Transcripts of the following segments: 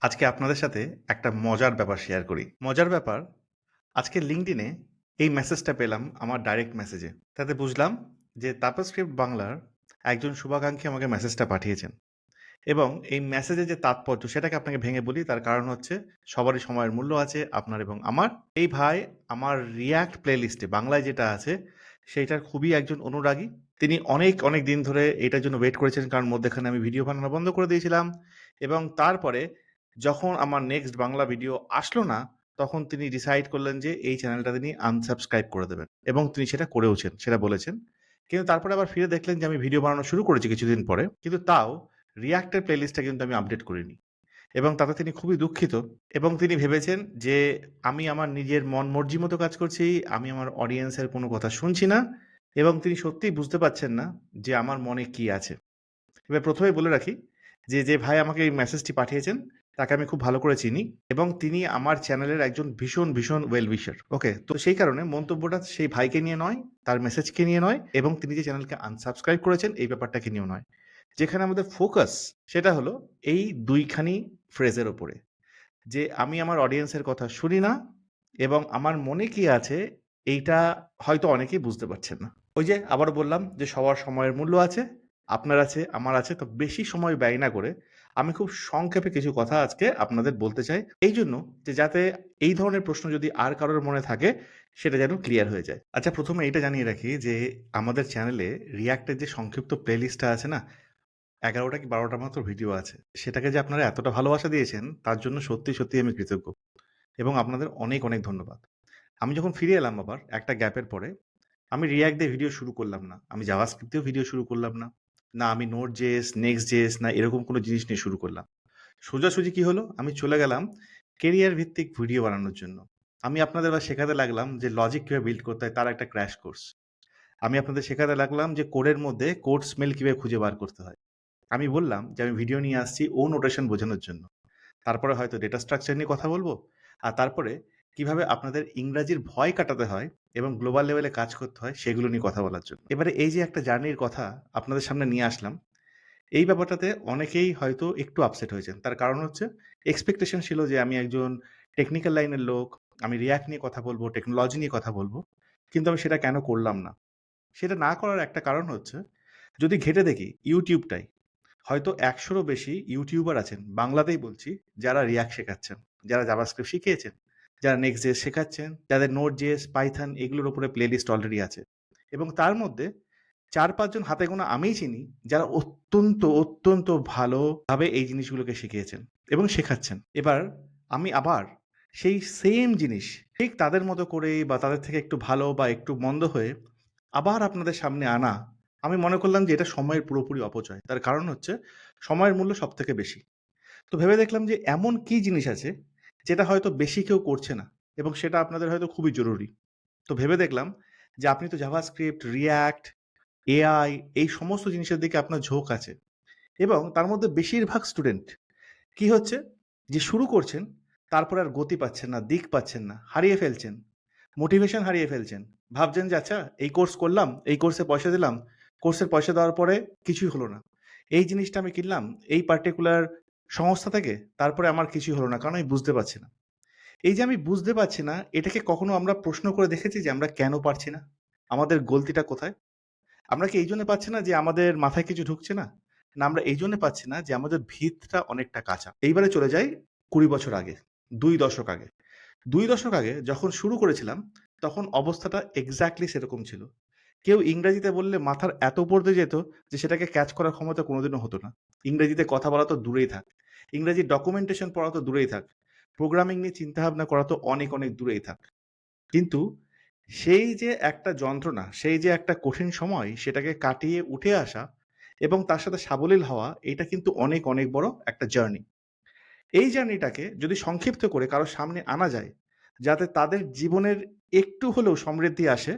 আজকে আপনাদের সাথে একটা মজার ব্যাপার শেয়ার করি। মজার ব্যাপার, আজকে লিঙ্কডিনে এই মেসেজটা পেলাম আমার ডাইরেক্ট মেসেজে তাতে বুঝলাম যে তাপস্ক্রিপ্ট বাংলার একজন শুভাকাঙ্ক্ষী আমাকে মেসেজটা পাঠিয়েছেন। এবং এই মেসেজে যে তাৎপর্য সেটাকে আপনাকে ভেঙে বলি, তার কারণ হচ্ছে সবারই সময়ের মূল্য আছে আপনার এবং আমার। এই ভাই আমার রিয়াক্ট প্লেলিস্টে বাংলায় যেটা আছে, সেইটার খুবই একজন অনুরাগী। তিনি অনেক অনেক দিন ধরে এটার জন্য ওয়েট করেছেন, কারণ মধ্যেখানে আমি ভিডিও বানানো বন্ধ করে দিয়েছিলাম। এবং তারপরে যখন আমার নেক্সট বাংলা ভিডিও আসলো না, তখন তিনি ডিসাইড করলেন যে এই চ্যানেলটা তিনি আনসাবস্ক্রাইব করে দেবেন এবং তিনি সেটা করেওছেন, সেটা বলেছেন। কিন্তু তারপরে আবার ফিরে দেখলেন যে আমি ভিডিও বানানো শুরু করেছি কিছুদিন পরে, কিন্তু তাও রিয়াক্টের প্লেলিস্টটা কিন্তু আমি আপডেট করিনি। এবং তাতে তিনি খুবই দুঃখিত এবং তিনি ভেবেছেন যে আমি আমার নিজের মন মর্জি মতো কাজ করছি, আমি আমার অডিয়েন্সের কোনো কথা শুনছি না এবং তিনি সত্যিই বুঝতে পারছেন না যে আমার মনে কি আছে। এবার প্রথমেই বলে রাখি যে যে ভাই আমাকে এই মেসেজটি পাঠিয়েছেন তাকে আমি খুব ভালো করে চিনি এবং তিনি আমার চ্যানেলের একজন ভীষণ ভীষণ ওয়েল উইশার ওকে তো সেই কারণে মন্তব্যটা সেই ভাইকে নিয়ে নয়, তার মেসেজকে নিয়ে নয় এবং তিনি যে চ্যানেলকে আনসাবস্ক্রাইব করেছেন এই ব্যাপারটাকে নিয়েও নয়। যেখানে আমাদের ফোকাস সেটা হলো এই দুইখানি ফ্রেজের ওপরে যে আমি আমার অডিয়েন্সের কথা শুনি না এবং আমার মনে কি আছে এইটা হয়তো অনেকেই বুঝতে পারছেন না। ওই যে আবারও বললাম যে সবার সময়ের মূল্য আছে। আপনার আছে, আমার আছে, তো বেশি সময় ব্যয় না করে আমি খুব সংক্ষেপে কিছু কথা আজকে আপনাদের বলতে চাই। এই জন্য যে যাতে এই ধরনের প্রশ্ন যদি আর কারোর মনে থাকে, সেটা যেন ক্লিয়ার হয়ে যায়। আচ্ছা প্রথমে এটা জানিয়ে রাখি যে আমাদের চ্যানেলে রিয়াক্টের যে সংক্ষিপ্ত প্লেলিস্টটা আছে না, এগারোটা কি বারোটা মাত্র ভিডিও আছে। সেটাকে যে আপনারা এতটা ভালোবাসা দিয়েছেন, তার জন্য সত্যি সত্যি আমি কৃতজ্ঞ এবং আপনাদের অনেক অনেক ধন্যবাদ। আমি যখন ফিরে এলাম আবার একটা গ্যাপের পরে, আমি রিয়াক্ট দিয়ে ভিডিও শুরু করলাম না, আমি জাভাস্ক্রিপ্টেও ভিডিও শুরু করলাম না। না, আমি নোট জেস নেক্সট জেস না এরকম কোনো জিনিস নিয়ে শুরু করলাম। সোজাসুজি কি হলো? আমি চলে গেলাম কেরিয়ার ভিত্তিক ভিডিও বানানোর জন্য। আমি আপনাদের বা শেখাতে লাগলাম যে লজিক কীভাবে বিল্ড করতে হয়, তার একটা ক্র্যাশ কোর্স আমি আপনাদের শেখাতে লাগলাম যে কোডের মধ্যে কোড স্মেল কীভাবে খুঁজে বার করতে হয়। আমি বললাম যে আমি ভিডিও নিয়ে আসছি ও নোটেশন বোঝানোর জন্য। তারপরে হয়তো ডেটা স্ট্রাকচার নিয়ে কথা বলব। আর তারপরে কীভাবে আপনাদের ইংরাজির ভয় কাটাতে হয় এবং গ্লোবাল লেভেলে কাজ করতে হয় সেগুলো নিয়ে কথা বলার জন্য। এবারে এই যে একটা জার্নির কথা আপনাদের সামনে নিয়ে আসলাম, এই ব্যাপারটাতে অনেকেই হয়তো একটু আপসেট হয়েছেন। তার কারণ হচ্ছে এক্সপেকটেশন ছিল যে আমি একজন টেকনিক্যাল লাইনের লোক, আমি রিয়াক্ট নিয়ে কথা বলব টেকনোলজি নিয়ে কথা বলব, কিন্তু আমি সেটা কেন করলাম না? সেটা না করার একটা কারণ হচ্ছে, যদি ঘেটে দেখি ইউটিউবটাই হয়তো একশোরও বেশি ইউটিউবার আছেন, বাংলাতেই বলছি, যারা রিয়াক্ট শেখাচ্ছেন, যারা জাভাস্ক্রিপ্ট শিখিয়েছেন। যারা নেক্সট জেস শেখাচ্ছেন, যাদের নোট জেস পাইথন এগুলোর উপরে প্লেলিস্ট অলরেডি আছে। এবং তার মধ্যে চার পাঁচজন হাতে গোনা আমিই চিনি, যারা অত্যন্ত অত্যন্ত ভালোভাবে এই জিনিসগুলোকে শিখিয়েছেন এবং শেখাচ্ছেন। এবার আমি আবার সেই সেম জিনিস ঠিক তাদের মতো করে বা তাদের থেকে একটু ভালো বা একটু মন্দ হয়ে আবার আপনাদের সামনে আনা, আমি মনে করলাম যে এটা সময়ের পুরোপুরি অপচয়। তার কারণ হচ্ছে সময়ের মূল্য সব থেকে বেশি। তো ভেবে দেখলাম যে এমন কি জিনিস আছে যেটা হয়তো বেশি কেউ করছে না এবং সেটা আপনাদের হয়তো খুবই জরুরি। তো ভেবে দেখলাম যে আপনি তো জাভাস্ক্রিপ্ট রিয়্যাক্ট এআই এই সমস্ত জিনিসের দিকে আপনার ঝোঁক আছে এবং তার মধ্যে বেশিরভাগ স্টুডেন্ট কি হচ্ছে? যে শুরু করছেন, তারপর আর গতি পাচ্ছেন না, দিক পাচ্ছেন না, হারিয়ে ফেলছেন মোটিভেশন হারিয়ে ফেলছেন। ভাবছেন যে আচ্ছা এই কোর্স করলাম, এই কোর্সে পয়সা দিলাম কোর্সের পয়সা দেওয়ার পরে কিছুই হলো না। এই জিনিসটা আমি কিনলাম, এই পার্টিকুলার সংস্থা থেকে, তারপরে আমার কিছুই হলো না, কারণ আমি বুঝতে পারছি না। এই যে আমি বুঝতে পারছি না, এটাকে কখনো আমরা প্রশ্ন করে দেখেছি যে আমরা কেন পারছি না? আমাদের গলতিটা কোথায়? আমরা কি এই জন্য পাচ্ছি না যে আমাদের মাথায় কিছু ঢুকছে না? না, আমরা এই জন্য পাচ্ছি না যে আমাদের ভিতটা অনেকটা কাঁচা। এইবারে চলে যাই কুড়ি বছর আগে, দুই দশক আগে। দুই দশক আগে যখন শুরু করেছিলাম, তখন অবস্থাটা এক্স্যাক্টলি সেরকম ছিল। কেউ ইংরেজিতে বললে মাথার এত পড়তে যেত যে সেটাকে ক্যাচ করার ক্ষমতা কোনোদিনও হতো না। ইংরেজিতে কথা বলা তো দূরেই থাক। ইংরেজি ডকুমেন্টেশন পড়া তো দূরেই থাক। প্রোগ্রামিং নিয়ে চিন্তাভাবনা করা তো অনেক অনেক দূরেই থাক। কিন্তু সেই যে একটা যন্ত্রণা, সেই যে একটা কঠিন সময় সেটাকে কাটিয়ে উঠে আসা এবং তার সাথে সাবলীল হওয়া, এটা কিন্তু অনেক অনেক বড় একটা জার্নি এই জার্নিটাকে যদি সংক্ষিপ্ত করে কারও সামনে আনা যায়, যাতে তাদের জীবনের একটু হলেও সমৃদ্ধি আসে,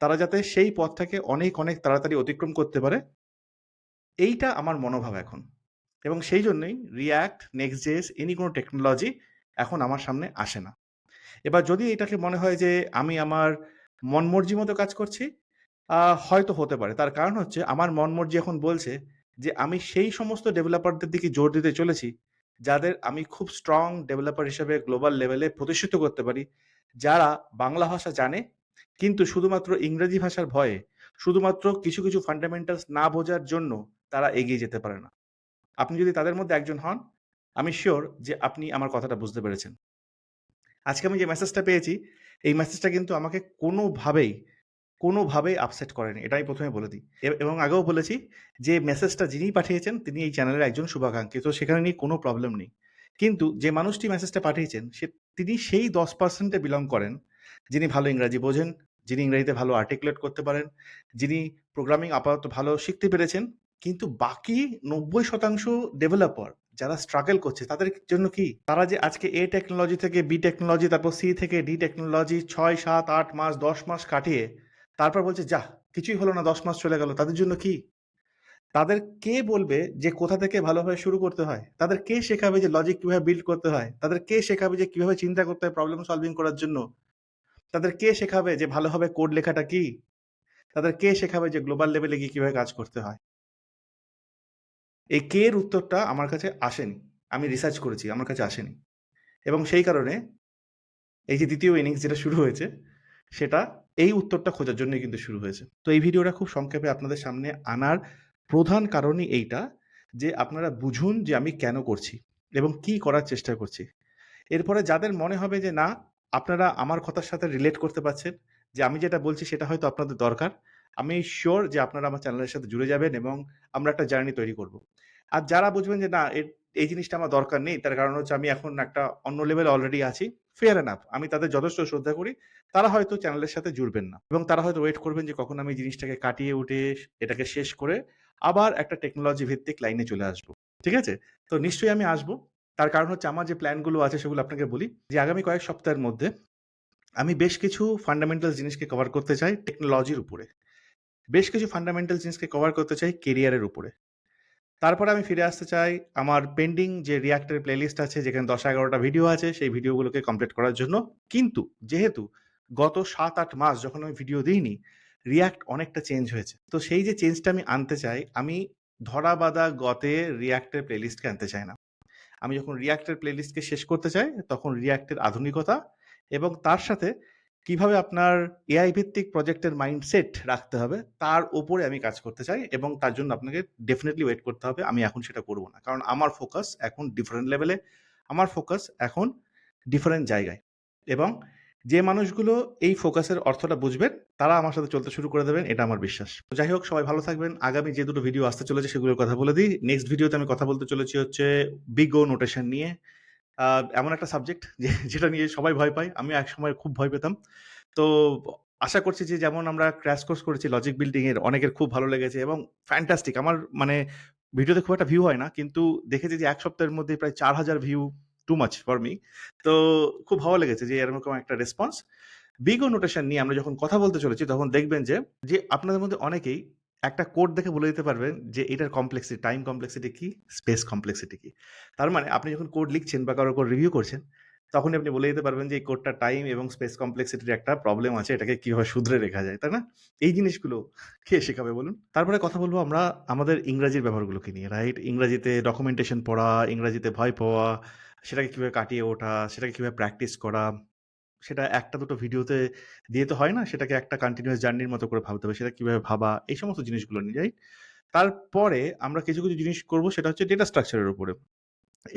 তারা যাতে সেই পথটাকে অনেক অনেক তাড়াতাড়ি অতিক্রম করতে পারে, এইটা আমার মনোভাব এখন। এবং সেই জন্যই রিয়্যাক্ট নেক্সট জেস এনি কোনো টেকনোলজি এখন আমার সামনে আসে না। এবার যদি এটাকে মনে হয় যে আমি আমার মন মর্জি মতো কাজ করছি হয়তো হতে পারে। তার কারণ হচ্ছে আমার মন মর্জি এখন বলছে যে আমি সেই সমস্ত ডেভেলপারদের দিকে জোর দিতে চলেছি, যাদের আমি খুব স্ট্রং ডেভেলপার হিসেবে গ্লোবাল লেভেলে প্রতিষ্ঠিত করতে পারি, যারা বাংলা ভাষা জানে, কিন্তু শুধুমাত্র ইংরেজি ভাষার ভয়ে, শুধুমাত্র কিছু কিছু ফান্ডামেন্টালস না বোঝার জন্য তারা এগিয়ে যেতে পারে না। আপনি যদি তাদের মধ্যে একজন হন, আমি শিওর যে আপনি আমার কথাটা বুঝতে পেরেছেন। আজকে আমি যে মেসেজটা পেয়েছি, এই মেসেজটা কিন্তু আমাকে কোনোভাবেই কোনোভাবেই আপসেট করেনি। এটা আমি প্রথমে বলে দিই। এবং আগেও বলেছি যে মেসেজটা যিনি পাঠিয়েছেন, তিনি এই চ্যানেলের একজন শুভাকাঙ্ক্ষী, তো সেখানে নিয়ে কোনো প্রবলেম নেই। কিন্তু যে মানুষটি মেসেজটা পাঠিয়েছেন, সে, তিনি সেই দশ পার্সেন্টে বিলং করেন, যিনি ভালো ইংরাজি বোঝেন, যিনি ইংরাজিতে ভালো আর্টিকুলেট করতে পারেন, যিনি প্রোগ্রামিং আপাতত ভালো শিখতে পেরেছেন কিন্তু বাকি নব্বই শতাংশ ডেভেলপার যারা স্ট্রাগল করছে, তাদের জন্য কি? তারা যে আজকে এ টেকনোলজি থেকে বি টেকনোলজি তারপর সি থেকে ডি টেকনোলজি ছয়, সাত, আট মাস, দশ মাস কাটিয়ে তারপর বলছে, যা, কিছুই হলো না, দশ মাস চলে গেল। তাদের জন্য কি? তাদের কে বলবে যে কোথা থেকে ভালোভাবে শুরু করতে হয়? তাদের কে শেখাবে যে লজিক কীভাবে বিল্ড করতে হয়? তাদের কে শেখাবে যে কীভাবে চিন্তা করতে হয় প্রবলেম সলভিং করার জন্য? তাদের কে শেখাবে যে ভালোভাবে কোড লেখাটা কি? তাদের কে শেখাবে যে গ্লোবাল লেভেলে গিয়ে কীভাবে কাজ করতে হয়? এই কে এর উত্তরটা আমার কাছে আসেনি। আমি রিসার্চ করেছি, আমার কাছে আসেনি। এবং সেই কারণে এই যে দ্বিতীয় ইনিংস যেটা শুরু হয়েছে, সেটা এই উত্তরটা খোঁজার জন্যই কিন্তু শুরু হয়েছে। তো এই ভিডিওটা খুব সংক্ষেপে আপনাদের সামনে আনার প্রধান কারণই এইটা যে আপনারা বুঝুন যে আমি কেন করছি এবং কি করার চেষ্টা করছি। এরপরে যাদের মনে হবে যে না, আপনারা আমার কথার সাথে রিলেট করতে পারছেন, যে আমি যেটা বলছি সেটা হয়তো আপনাদের দরকার আমি শিওর যে আপনারা আমার চ্যানেলের সাথে জুড়ে যাবেন এবং আমরা একটা জার্নি তৈরি করব। আর যারা বুঝবেন যে না এই জিনিসটা আমার দরকার নেই, তার কারণ হচ্ছে আমি এখন একটা অন্য লেভেল অলরেডি আছি ফেয়ার এনাফ আমি তাদের যথেষ্ট শ্রদ্ধা করি, তারা হয়তো চ্যানেলের সাথে জুড়বেন না এবং তারা হয়তো ওয়েট করবেন যে কখন আমি জিনিসটাকে কাটিয়ে উঠে এটাকে শেষ করে আবার একটা টেকনোলজি ভিত্তিক লাইনে চলে আসব। ঠিক আছে? তো নিশ্চয়ই আমি আসব। তার কারণ হচ্ছে আমার যে প্ল্যানগুলো আছে সেগুলো আপনাকে বলি। যে আগামী কয়েক সপ্তাহের মধ্যে আমি বেশ কিছু ফান্ডামেন্টাল জিনিসকে কভার করতে চাই টেকনোলজির উপরে। বেশ কিছু ফান্ডামেন্টাল জিনিসকে কভার করতে চাই কেরিয়ারের উপরে। তারপরে আমি ফিরে আসতে চাই আমার পেন্ডিং যে রিয়াক্টের প্লেলিস্ট আছে, যেখানে দশ এগারোটা ভিডিও আছে, সেই ভিডিওগুলোকে কমপ্লিট করার জন্য। কিন্তু যেহেতু গত সাত, আট মাস যখন আমি ভিডিও দিইনি রিয়াক্ট অনেকটা চেঞ্জ হয়েছে। তো সেই যে চেঞ্জটা আমি আনতে চাই, আমি ধরা বাঁধা গতে রিয়াক্টের প্লেলিস্টকে আনতে চাই না। আমি যখন রিয়াক্টের প্লেলিস্টকে শেষ করতে চাই, তখন রিয়াক্টের আধুনিকতা এবং তার সাথে কীভাবে আপনার এআই ভিত্তিক প্রজেক্টের মাইন্ডসেট রাখতে হবে, তার উপরে আমি কাজ করতে চাই এবং তার জন্য আপনাকে ডেফিনেটলি ওয়েট করতে হবে। আমি এখন সেটা করব না। কারণ আমার ফোকাস এখন ডিফারেন্ট লেভেলে আমার ফোকাস এখন ডিফারেন্ট জায়গায়। এবং যে মানুষগুলো এই ফোকাসের অর্থটা বুঝবেন, তারা আমার সাথে চলতে শুরু করে দেবেন, এটা আমার বিশ্বাস। যাই হোক, সবাই ভালো থাকবেন। আগামী যে দুটো ভিডিও আসতে চলেছে, সেগুলোর কথা বলে দিই। নেক্সট ভিডিওতে আমি কথা বলতে চলেছি হচ্ছে বিগ নোটেশন নিয়ে। এমন একটা সাবজেক্ট যেটা নিয়ে সবাই ভয় পায়। আমি এক সময় খুব ভয় পেতাম। তো, আশা করছি যে, যেমন আমরা ক্র্যাশ কোর্স করেছি লজিক বিল্ডিং এর, অনেকের খুব ভালো লেগেছে এবং ফ্যান্টাস্টিক আমার মানে ভিডিওতে খুব একটা ভিউ হয় না, কিন্তু দেখেছি যে, এক সপ্তাহের মধ্যে প্রায় চার হাজার view too much for me তো, খুব ভালো লেগেছে যে, এরকম একটা রেসপন্স বিগ নোটেশন নিয়ে আমরা যখন কথা বলতে চলেছি, তখন দেখবেন যে যে, আপনাদের মধ্যে অনেকেই একটা কোড দেখে বলে দিতে পারবেন যে এটার কমপ্লেক্সিটি টাইম কমপ্লেক্সিটি কি স্পেস কমপ্লেক্সিটি কি। তার মানে আপনি যখন কোড লিখছেন বা কারোর কোড রিভিউ করছেন তখন আপনি বলে দিতে পারবেন যে এই কোডটা টাইম এবং স্পেস কমপ্লেক্সিটির একটা প্রবলেম আছে, এটাকে কীভাবে শুধরে রেখা যায়, তাই না? এই জিনিসগুলো কে শেখাবে বলুন? তারপরে কথা বলব আমরা আমাদের ইংরাজির ব্যবহারগুলোকে নিয়ে রাইট ইংরাজিতে ডকুমেন্টেশন পড়া, ইংরাজিতে ভয় পাওয়া, সেটাকে কীভাবে কাটিয়ে ওঠা, সেটাকে কীভাবে প্র্যাকটিস করা সেটা একটা দুটো ভিডিওতে দিয়ে তো হয় না, সেটাকে একটা কন্টিনিউয়াস জার্নির মতো করে ভাবতে হবে, সেটা কীভাবে ভাবা, এই সমস্ত জিনিসগুলো নিয়ে রাইট তারপরে আমরা কিছু কিছু জিনিস করব, সেটা হচ্ছে ডেটা স্ট্রাকচারের উপরে।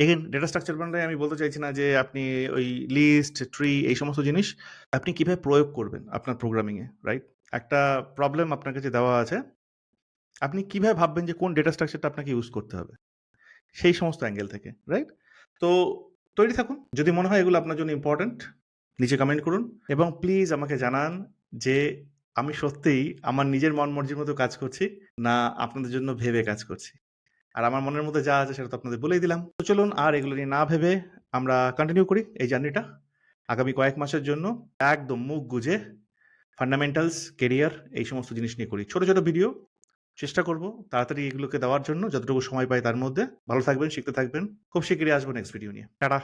এগেন ডেটা স্ট্রাকচার মানে আমি বলতে চাইছি না যে আপনি ওই লিস্ট ট্রি এই সমস্ত জিনিস আপনি কীভাবে প্রয়োগ করবেন আপনার প্রোগ্রামিংয়ে রাইট একটা প্রবলেম আপনার কাছে দেওয়া আছে, আপনি কীভাবে ভাববেন যে কোন ডেটা স্ট্রাকচারটা আপনাকে ইউজ করতে হবে? সেই সমস্ত অ্যাঙ্গেল থেকে রাইট তো তৈরি থাকুন। যদি মনে হয় এগুলো আপনার জন্য ইম্পর্ট্যান্ট নিচে কমেন্ট করুন এবং প্লিজ আমাকে জানান যে আমি সত্যিই আমার নিজের মন মর্জির মতো কাজ করছি না আপনাদের জন্য ভেবে কাজ করছি। আর আমার মনের মধ্যে যা আছে সেটা তো আপনাদের বলেই দিলাম। তো চলুন আর এগুলো নিয়ে না ভেবে আমরা কন্টিনিউ করি এই জার্নিটা আগামী কয়েক মাসের জন্য একদম মুখ গুজে ফান্ডামেন্টালস কেরিয়ার এই সমস্ত জিনিস নিয়ে করি। ছোট ছোট ভিডিও চেষ্টা করব তাড়াতাড়ি এগুলোকে দেওয়ার জন্য যতটুকু সময় পাই তার মধ্যে। ভালো থাকবেন, শিখতে থাকবেন। খুব শীঘ্রই আসব নেক্সট ভিডিও নিয়ে। টাটা।